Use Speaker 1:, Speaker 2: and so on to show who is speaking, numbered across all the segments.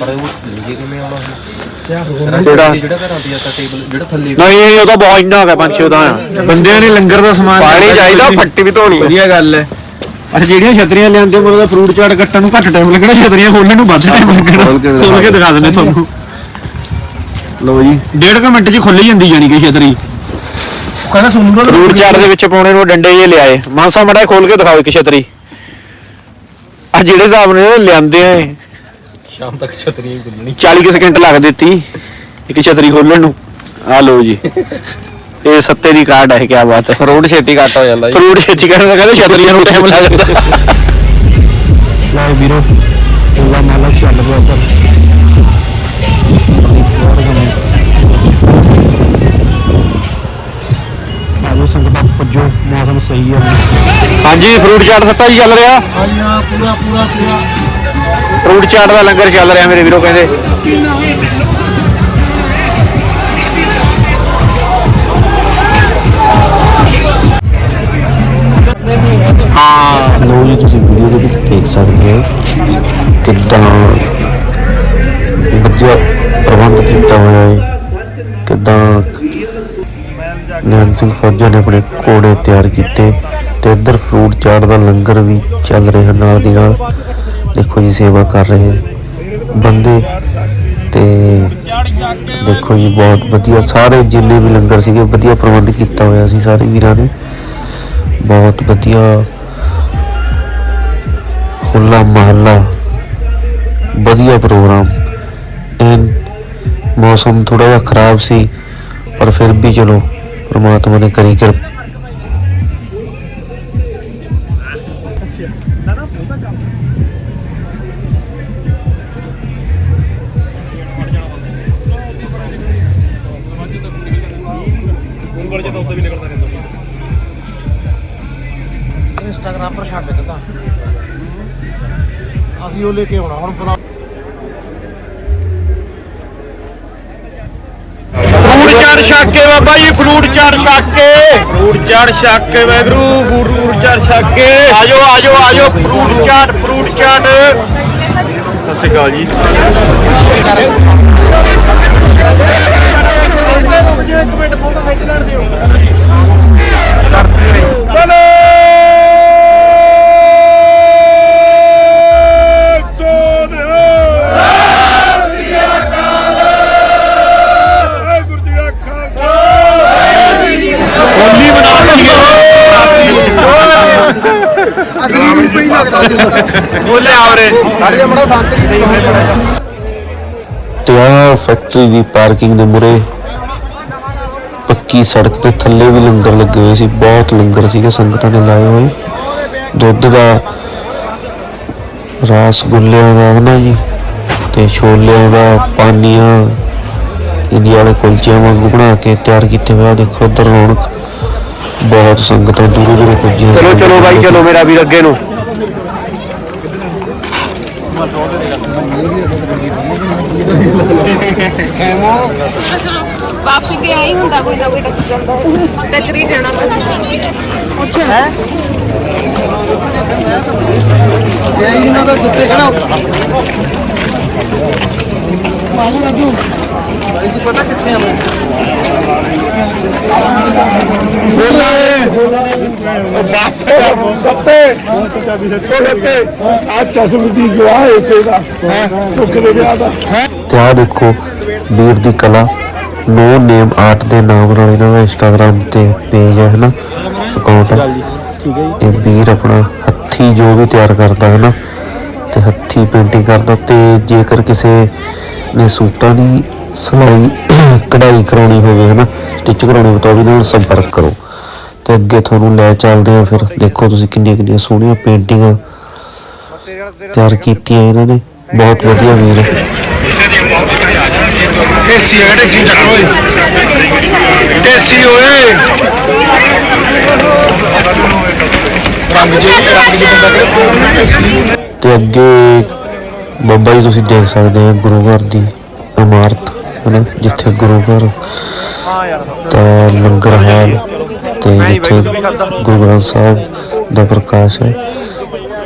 Speaker 1: ਪਰ ਉਹ ਲੈ ਕਿਵੇਂ ਆਉਣਾ
Speaker 2: ਕਿਹੜਾ?
Speaker 1: ਜਿਹੜਾ ਘਰਾਂ ਤੇ ਜਾਂਦਾ ਟੇਬਲ ਜਿਹੜਾ ਥੱਲੇ
Speaker 2: ਨਹੀਂ ਨਹੀਂ ਉਹ ਤਾਂ ਬਹੁਤ ਇੰਨਾ ਹੋ ਗਿਆ ਪੰਜ ਛੇ ਉਹਦਾ ਆ ਬੰਦਿਆਂ ਨੇ ਲੰਗਰ ਦਾ ਸਮਾਨ
Speaker 3: ਪਾਣੀ ਚਾਹੀਦਾ ਫੱਟੀ ਵੀ ਧੋਣੀ
Speaker 2: ਵਧੀਆ ਗੱਲ ਹੈ। ਅੱਛਾ ਜਿਹੜੀਆਂ ਛਤਰੀਆਂ ਲਿਆਂਦੇ ਮਤਲਬ ਫਰੂਟ ਚਾਟ ਕੱਟਣ ਨੂੰ ਘੱਟ ਟਾਈਮ ਲੱਗਣਾ ਛਤਰੀਆਂ ਖੋਲਣ ਨੂੰ ਵੱਧ ਟਾਈਮ ਲੱਗਣਾ।
Speaker 3: ਖੋਲ ਕੇ ਦਿਖਾ
Speaker 2: ਖੋਲ ਕੇ ਦਿਖਾ ਦਿੰਦੇ ਤੁਹਾਨੂੰ। ਲਓ ਜੀ। ਡੇਢ ਕੁ ਮਿੰਟ 'ਚ ਖੁੱਲ ਜਾਂਦੀ ਜਾਣੀ ਕਿ ਛਤਰੀ।
Speaker 1: ਕਹਿੰਦਾ ਸੁਣ ਲਓ
Speaker 2: ਫਰੂਟ ਚਾਟ ਦੇ ਵਿੱਚ ਪਾਉਣੇ ਨੂੰ ਡੰਡੇ ਜੇ ਲਿਆਏ। ਮਾਸਾ ਮੜਾ ਖੋਲ ਕੇ ਦਿਖਾਓ ਇੱਕ ਛਤਰੀ। ਆ ਜਿਹੜੇ ਹਿਸਾਬ ਨੇ ਲਿਆਂਦੇ ਆ
Speaker 1: ਸ਼ਾਮ ਤੱਕ ਛਤਰੀਆਂ ਹੀ ਖੁੱਲਣੀ
Speaker 2: 40 ਕੁ ਸਕਿੰਟ ਲੱਗ ਦਿੱਤੀ ਇੱਕ ਛਤਰੀ ਖੋਲਣ ਨੂੰ। ਆ ਲਓ ਜੀ। ਇਹ ਸੱਤੇ ਦੀ ਕਾਰਡ ਹੈ ਕੀ ਬਾਤ ਹੈ।
Speaker 3: ਫਰੂਟ ਛੇਤੀ ਕੱਟ ਹੋ ਜਾਂਦਾ ਜੀ।
Speaker 2: ਫਰੂਟ ਛੇਤੀ ਕਰਨ ਦਾ ਕਹਿੰਦੇ ਛਤਰੀਆਂ ਨੂੰ ਟਾਈਮ ਲੱਗਦਾ ਲੈ ਵੀਰੋ ਉਹਦਾ ਮਾਲਾ ਚੱਲ ਰਿਹਾ ਉੱਧਰ ਆਜੋ ਸੰਗਤਾਂ ਪੱਜੋ ਮੌਸਮ ਸਹੀ ਹੈ ਹਾਂਜੀ ਫਰੂਟ ਚਾਟ ਸੱਤਾ ਜੀ ਚੱਲ ਰਿਹਾ।
Speaker 1: ਹਾਂਜੀ ਹਾਂ ਪੂਰਾ ਪੂਰਾ ਪੂਰਾ।
Speaker 2: ਫਰੂਟ ਚਾਟ ਦਾ ਲੰਗਰ ਚੱਲ ਰਿਹਾ ਮੇਰੇ ਵੀਰੋ ਕਹਿੰਦੇ। ਹਾਂ। ਲੋ ਜੀ, ਤੁਸੀਂ ਵੀਡੀਓ ਦੇ ਵਿੱਚ ਦੇਖ ਸਕਦੇ ਹੋ ਕਿੱਦਾਂ ਵਧੀਆ ਪ੍ਰਬੰਧ ਕੀਤਾ ਹੋਇਆ ਹੈ। ਕਿੱਦਾਂ ਨਿਹੰਗ ਸਿੰਘ ਫੌਜਾ ਨੇ ਆਪਣੇ ਕੋੜੇ ਤਿਆਰ ਕੀਤੇ ਤੇ ਇੱਧਰ ਫਰੂਟ ਚਾਟ ਦਾ ਲੰਗਰ ਵੀ ਚੱਲ ਰਿਹਾ ਨਾਲ ਦੀ ਨਾਲ। ਦੇਖੋ ਜੀ ਸੇਵਾ ਕਰ ਰਹੇ ਬੰਦੇ ਤੇ ਦੇਖੋ ਜੀ ਬਹੁਤ ਵਧੀਆ। ਸਾਰੇ ਜਿੰਨੇ ਵੀ ਲੰਗਰ ਸੀਗੇ, ਵਧੀਆ ਪ੍ਰਬੰਧ ਕੀਤਾ ਹੋਇਆ ਸੀ ਸਾਰੇ ਵੀਰਾਂ ਨੇ। ਬਹੁਤ ਵਧੀਆ ਹੁੱਲਾ ਮਹੱਲਾ, ਵਧੀਆ ਪ੍ਰੋਗਰਾਮ। ਐਨ ਮੌਸਮ ਥੋੜਾ ਜਿਹਾ ਖਰਾਬ ਸੀ, ਪਰ ਫਿਰ ਵੀ ਚਲੋ, ਪ੍ਰਮਾਤਮਾ ਨੇ ਕਰੀ ਕਿਰਪਾ।
Speaker 1: ਅਸੀਂ ਉਹ ਲੈ ਕੇ ਆਉਣਾ ਹੁਣ ਬਣਾ
Speaker 2: ਫਰੂਟ ਚਾਟ ਛੱਕ ਕੇ ਬਾਬਾ ਜੀ ਫਰੂਟ ਚਾਟ ਛੱਕ। ਕੇ ਫਰੂਟ ਚਾਟ ਛੱਕ ਕੇ ਵੈਗਰੂ ਫਰੂਟ ਚਾਟ ਛੱਕ। ਕੇ ਆਜੋ ਆਜੋ ਆਜੋ ਫਰੂਟ ਚਾਟ ਫਰੂਟ ਚਾਟ ਸਤਿ ਸ਼੍ਰੀ ਅਕਾਲ ਜੀ।
Speaker 1: ਇੱਕ ਮਿੰਟ ਫੋਟੋ ਖਿੱਚ ਲੈਣ ਦਿਓ।
Speaker 2: ਹੋਲੀ ਬੋਲੇ ਆਵਰੇ।
Speaker 1: ਸਾਡੇ ਬੜਾ ਸੰਤਰੀ
Speaker 4: ਤੇ ਆ ਫੈਕਟਰੀ ਦੀ ਪਾਰਕਿੰਗ ਦੇ ਮੁਰੇ ਪੱਕੀ ਸੜਕ ਦੇ ਥੱਲੇ ਵੀ ਲੰਗਰ ਲੱਗੇ ਹੋਏ ਸੀ। ਬਹੁਤ ਲੰਗਰ ਸੀਗੇ ਸੰਗਤਾਂ ਨੇ ਲਾਏ ਹੋਏ। ਦੁੱਧ ਦਾ ਰਸਗੁੱਲਿਆਂ ਦਾ ਹਨਾ ਜੀ ਤੇ ਛੋਲਿਆਂ ਦਾ ਪਾਨੀਆਂ ਇੰਡੀਆ ਵਾਲੇ ਕੁਲਚਿਆਂ ਵਾਂਗੂ ਬਣਾ ਕੇ ਤਿਆਰ ਕੀਤੇ ਹੋਇਆ ਦੇਖੋ ਉਧਰ ਰੌਣਕ ਬਹੁਤ ਸੰਗਤਾਂ ਦੂਰੋਂ ਦੂਰੋਂ ਪੁੱਜੀਆਂ।
Speaker 2: ਚਲੋ ਚਲੋ ਬਾਈ ਚਲੋ ਮੇਰਾ ਵੀਰ ਅੱਗੇ ਨੂੰ।
Speaker 5: ਵਾਪਸ ਕੇ ਆਈ ਹੁੰਦਾ ਕੋਈ ਨਾ ਕੋਈ ਟੱਕ ਜਾਂਦਾ। ਟੱਕਰੀ ਜਾਣਾ ਬਸ। ਅੱਛਾ।
Speaker 1: ਇਹਨਾਂ ਦਾ ਜੁੱਤੇ ਖੜਾ ਪਤਾ ਕਿੱਥੇ ਆ ਮੈਂ?
Speaker 4: ਤੇ ਆ ਦੇਖੋ, ਵੀਰ ਦੀ ਕਲਾ ਨੋ ਨੇਮ ਆਰਟ ਦੇ ਨਾਮ ਨਾਲ ਇਹਨਾਂ ਦਾ ਇੰਸਟਾਗ੍ਰam ਤੇ ਪੇਜ ਹੈ, ਹਨਾ? ਅਕਾਊਂਟ ਹੈ। ਇਹ ਵੀਰ ਆਪਣਾ ਹੱਥੀ ਜੋ ਵੀ ਤਿਆਰ ਕਰਦਾ ਹੈ ਨਾ ਤੇ ਹੱਥੀ ਪੇਂਟਿੰਗ ਕਰਦਾ, ਤੇ ਜੇਕਰ ਕਿਸੇ ਨੇ ਸੂਟਾਂ ਦੀ ਸਿਲਾਈ, ਕਢਾਈ ਕਰਾਉਣੀ ਹੋਵੇ, ਹਨਾ? ਸਟਿਚ ਕਰਾਉਣੀ ਹੋਵੇ, ਤਾਂ ਉਹ ਵੀ ਨਾਲ ਸੰਪਰਕ ਕਰੋ। ਤੇ ਅੱਗੇ ਤੁਹਾਨੂੰ ਲੈ ਚੱਲਦੇ ਆ ਫਿਰ। ਦੇਖੋ ਤੁਸੀਂ ਕਿੰਨੀਆਂ ਕਿੰਨੀਆਂ ਸੋਹਣੀਆਂ ਪੇਂਟਿੰਗਾਂ ਤਿਆਰ ਕੀਤੀਆਂ ਇਹਨਾਂ ਨੇ। ਬਹੁਤ ਵਧੀਆ ਵੀਰ। ਹੈ
Speaker 2: ਏਸੀ ਹੈ ਏਸੀ ਚੱਕ ਓਏ ਏਸੀ ਓਏ। ਰੰਗ ਜੀ ਰੰਗ ਜੀ ਬੰਦਾ
Speaker 4: ਤੇ ਅੱਗੇ ਬਾਬਾ ਜੀ ਤੁਸੀਂ ਦੇਖ ਸਕਦੇ ਹੋ ਗੁਰੂ ਘਰ ਦੀ ਇਮਾਰਤ ਹੈ ਜਿੱਥੇ ਗੁਰੂ ਘਰ ਦਾ ਲੰਗਰ ਹਾਲ। ਤੇ ਜਿੱਥੇ ਗੁਰੂ ਗ੍ਰੰਥ ਸਾਹਿਬ ਦਾ ਪ੍ਰਕਾਸ਼ ਹੈ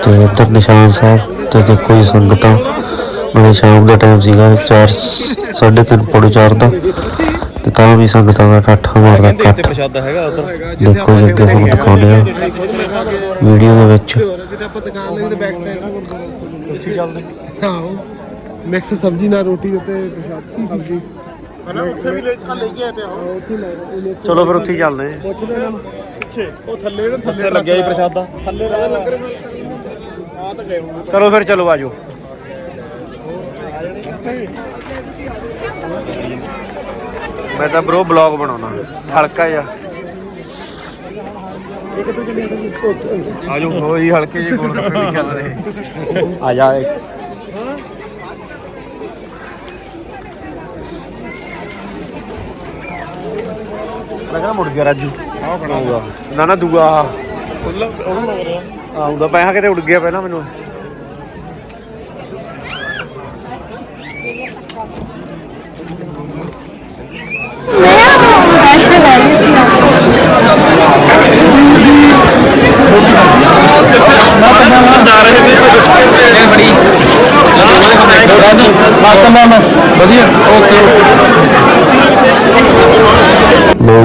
Speaker 4: ਤੇ ਇੱਧਰ ਨਿਸ਼ਾਨ ਸਾਹਿਬ ਤੇ ਦੇਖੋ ਜੀ ਸੰਗਤਾਂ। ਨਾਲੇ ਸ਼ਾਮ ਦਾ ਟਾਈਮ ਸੀਗਾ 4 3:30 ਪੌਣੇ 4 ਦਾ। ਤੇ ਤਾਂ ਵੀ ਸੰਗਤਾਂ ਦਾ ਠਾਠਾ ਮਾਰਦਾ ਇਕੱਠ
Speaker 2: ਪ੍ਰਸ਼ਾਦਾ ਹੈਗਾ ਉਧਰ।
Speaker 4: ਦੇਖੋ ਜੀ ਅੱਗੇ ਤੁਹਾਨੂੰ ਦਿਖਾਉਂਦੇ ਆ ਵੀਡੀਓ ਦੇ ਵਿੱਚ।
Speaker 1: ਜਿੱਥੇ ਆਪਾਂ ਦੁਕਾਨ ਲਈ ਤੇ ਬੈਕ ਸਾਈਡ ਉੱਥੇ ਚੱਲਦੇ ਹਾਂ ਮਿਕਸ ਸਬਜ਼ੀ ਨਾਲ ਰੋਟੀ ਉੱਤੇ ਪ੍ਰਸ਼ਾਦ ਸਬਜ਼ੀ। ਹਨਾ ਉੱਥੇ ਵੀ ਲੈ ਲੈ ਕੇ ਆਏ ਤੇ ਉੱਥੇ ਲੈ ਰਹੇ
Speaker 2: ਚਲੋ ਫਿਰ ਉੱਥੇ ਹੀ ਚੱਲਦੇ ਆ
Speaker 1: ਪੁੱਛ ਲੈਣਾ ਪਿੱਛੇ ਉਹ ਥੱਲੇ ਨਾ ਥੱਲੇ
Speaker 2: ਲੱਗਿਆ ਜੀ ਪ੍ਰਸ਼ਾਦਾ।
Speaker 1: ਥੱਲੇ ਰਹਿ ਲੰਗਰ ਆ ਤਾਂ ਗਏ ਹੋਣਗੇ
Speaker 2: ਚਲੋ ਫਿਰ ਚਲੋ ਆਜੋ ਮੈਂ ਤਾਂ ਬ్రో ਬਲੌਗ ਬਣਾਉਣਾ। ਹਲਕਾ ਜਿਹਾ। ਆਜੋ ਹੋ ਜੀ ਹਲਕੇ ਜਿਹੇ ਗੋਲ ਗੱਪੇ ਵੀ ਚੱਲ ਰਹੇ। ਆ ਜਾ। ਲੱਗਣਾ ਮੁੜ ਗਿਆ ਰਾਜੂ। ਆਊਗਾ। ਨਾ ਨਾ ਦੂਆ। ਆਉਂਦਾ ਪੈਸਾ ਕਿਤੇ ਉੱਡ ਗਿਆ ਪਹਿਲਾਂ ਮੈਨੂੰ।
Speaker 1: ਵਧੀਆ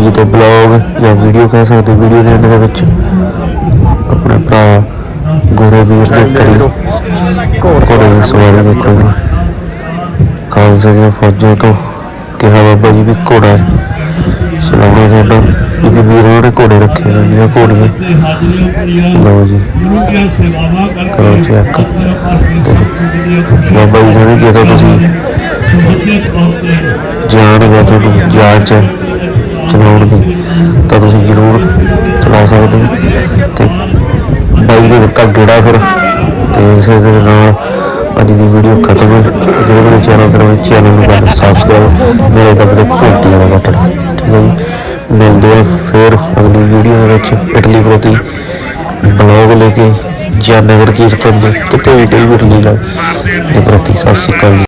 Speaker 4: ਲੋ ਜੀ ਤੇ ਬਲੌਗ ਜਾਂ ਵੀਡੀਓ ਕਹਿ ਸਕਦੇ ਵੀਡੀਓ ਦੇ end ਦੇ ਵਿੱਚ ਆਪਣੇ ਭਰਾ ਗੋਰੇ ਵੀਰ ਦੇ ਕਰੀ ਘੋੜੇ ਦੀ ਸਵਾਰੀ ਦੇਖੋ। ਖਾਲਸੇ ਦੀਆਂ ਫੌਜਾਂ ਤੋਂ ਕਿਹਾ ਬਾਬਾ ਜੀ ਵੀ ਘੋੜਾ ਚਲਾਉਣਾ ਤੁਹਾਡਾ ਕਿਉਂਕਿ ਵੀਰ ਉਹਨਾਂ ਨੇ ਘੋੜੇ ਰੱਖੇ ਹੋਏ ਨੇ ਘੋੜੀਆਂ। ਲਓ ਜੀ। ਕਰੋ ਚੈੱਕ ਬਾਬਾ ਜੀ ਕਹਿੰਦੇ ਜਦੋਂ ਤੁਸੀਂ ਜਾਣ ਦਾ ਤੁਹਾਨੂੰ ਜਾਂਚ ਚਲਾਉਣ ਦੀ ਤਾਂ ਤੁਸੀਂ ਜ਼ਰੂਰ ਚਲਾ ਸਕਦੇ ਹੋ। ਤੇ ਬਾਈ ਨੇ ਦਿੱਤਾ ਗੇੜਾ ਫਿਰ। ਤੇ ਇਸੇ ਦੇ ਨਾਲ ਅੱਜ ਦੀ ਵੀਡੀਓ ਖਤਮ ਹੈ। ਤੇ ਜਿਹੜੇ ਮੇਰੇ ਚੈਨਲ ਤੇ ਨਵੇਂ ਚੈਨਲ ਨੂੰ ਕਰ ਸਬਸਕ੍ਰਾਈਬ ਮੇਰੇ ਦਬਦੇ ਘੰਟੀ ਵਾਲਾ ਬਟਨ। ਠੀਕ ਹੈ ਜੀ। ਮਿਲਦੇ ਆ ਫਿਰ ਅਗਲੀ ਵੀਡੀਓ ਦੇ ਵਿੱਚ ਇਟਲੀ ਪ੍ਰਤੀ ਬਲੌਗ ਲੈ ਕੇ ਜਾਂ ਨਗਰ ਕੀਰਤਨ ਦੇ ਕਿਤੇ ਵੀ ਕੋਈ ਵੀ ਲੀਲਾ ਦੇ ਪ੍ਰਤੀ। ਸਤਿ ਸ਼੍ਰੀ ਅਕਾਲ ਜੀ।